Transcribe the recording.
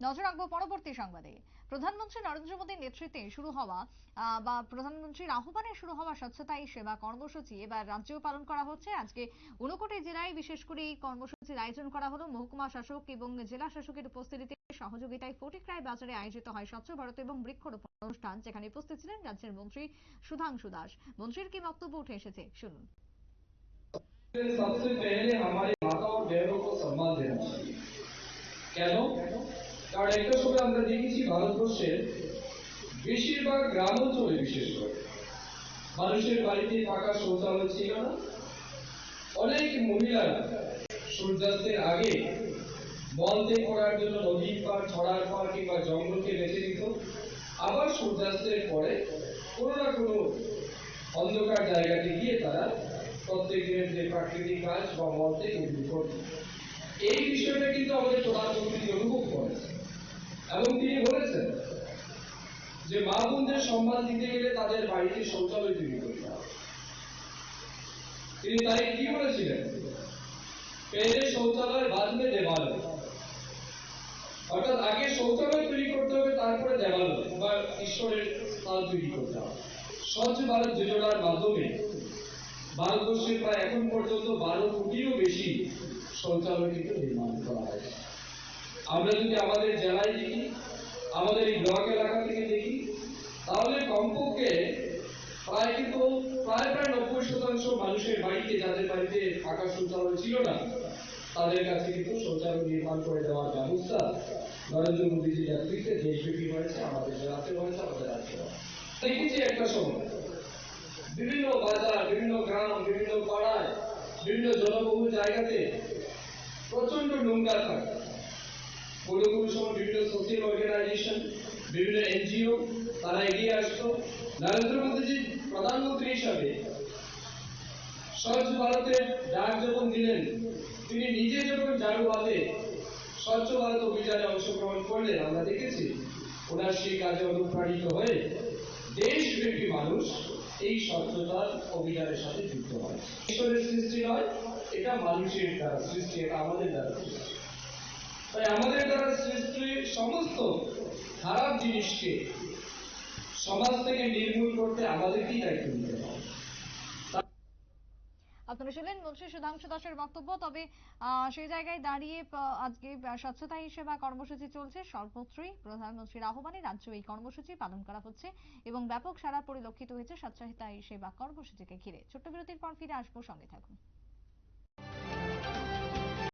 নজর রাখবো পরবর্তী সংবাদে প্রধানমন্ত্রী নরেন্দ্র মোদীর নেতৃত্বে শুরু হওয়া আহ, বা প্রধানমন্ত্রীর আহ্বানে শুরু হওয়া স্বচ্ছতাই সেবা কর্মসূচি এবার রাজ্যেও পালন করা হচ্ছে আজকে ঊনকোটি জেলায় বিশেষ করে এই কর্মসূচির আয়োজন করা হলো মহকুমা শাসক এবং জেলা শাসকের উপস্থিতিতে সহযোগিতায় ফটিকরায় বাজারে আয়োজিত হয় স্বচ্ছ ভারত এবং বৃক্ষরোপণ অনুষ্ঠান যেখানে উপস্থিত ছিলেন রাজ্যের মন্ত্রী সুধাংশু দাস মন্ত্রীর কি বক্তব্য উঠে এসেছে শুনুন सबसे पहले हमारे माता और बहनों को सम्मान देना चाहिए কেন কারণ একটা সময় আমরা দেখেছি ভারতবর্ষের বেশিরভাগ গ্রাম অঞ্চলে বিশেষ করে। মানুষের বাড়িতে পাকা শৌচালয় ছিল না। অনেক মহিলারা সূর্যাস্তের আগে মলতে করার জন্য নদীর পার ছড়ার পার কিংবা জঙ্গলকে বেছে নিত। আবার সূর্যাস্তের পরে কোনো না কোনো অন্ধকার জায়গাতে গিয়ে তারা প্রত্যেক দিনের যে প্রাকৃতিক কাজ বা মলতে এগুলি করত। এই বিষয়টা কিন্তু আমাদের প্রধানমন্ত্রী অনুভব করেছেন এবং তিনি বলেছেন যে মা বোনদের সম্মান দিতে গেলে তাদের বাড়িতে শৌচালয় তৈরি করতে হবে। তিনি তাই কি বলেছিলেন? পেলে শৌচালয় মে দেবালয়। অর্থাৎ আগে শৌচালয় তৈরি করতে হবে, তারপরে দেবালয়। বা ঈশ্বরের স্থান তৈরি করতে হবে। স্বচ্ছ ভারত যোজনার মাধ্যমে ভারতবর্ষে প্রায় এখন পর্যন্ত বারো কোটিরও বেশি শৌচালয় কিন্তু নির্মাণ করা হয়েছে। আমরা যদি আমাদের জেলায় দেখি, আমাদের এই ব্লক এলাকা থেকে দেখি, তাহলে কমপক্ষে প্রায় কিন্তু প্রায় প্রায় নব্বই শতাংশ মানুষের বাড়িতে যাদের বাড়িতে ফাঁকা শৌচালয় ছিল না, তাদের কাছে কিন্তু শৌচালয় নির্মাণ করে দেওয়ার ব্যবস্থা নরেন্দ্র মোদীজির নেতৃত্বে দেশব্যাপী হয়েছে আমাদের জেলাতে হয়েছে আমাদের রাজ্যে। দেখেছি একটা সময়, বিভিন্ন বাজার, বিভিন্ন গ্রাম, বিভিন্ন পাড়ায়, বিভিন্ন জনবহুল জায়গাতে প্রচণ্ড নোংরা থাকে কোনো বিভিন্ন সোশিয়াল অর্গানাইজেশন বিভিন্ন এনজিও তারা এগিয়ে আসতো। নরেন্দ্র মোদীজি প্রধানমন্ত্রী হিসাবে স্বচ্ছ ভারতের ডাক যখন দিলেন, তিনি নিজে যখন জারুভাবে স্বচ্ছ ভারত অভিযানে অংশগ্রহণ করলেন, আমরা দেখেছি, ওনার সেই কাজে অনুপ্রাণিত হয়ে দেশব্যাপী মানুষ এই স্বচ্ছতার অভিযানের সাথে যুক্ত হয়। ঈশ্বরের সৃষ্টি নয়, এটা মানুষের দ্বারা সৃষ্টি, এটা আমাদের দ্বারা সৃষ্টি। তাই আমাদের দ্বারা সৃষ্টি সমস্ত খারাপ জিনিসকে সমাজ থেকে নির্মূল করতে আমাদেরকেই দায়িত্ব নিতে হবে। আপনারা শুনলেন মন্ত্রী সুধাংশু দাসের বক্তব্য, তবে সেই জায়গায় দাঁড়িয়ে আজকে স্বচ্ছতা সেবা কর্মসূচি চলছে। সর্বত্রই প্রধানমন্ত্রীর আহ্বানে রাজ্য এই কর্মসূচি পালন করা হচ্ছে এবং ব্যাপক সারা পরিলক্ষিত হয়েছে স্বচ্ছতা সেবা কর্মসূচিকে ঘিরে। ছোট্ট বিরতির পর ফিরে আসব সঙ্গে থাকুন।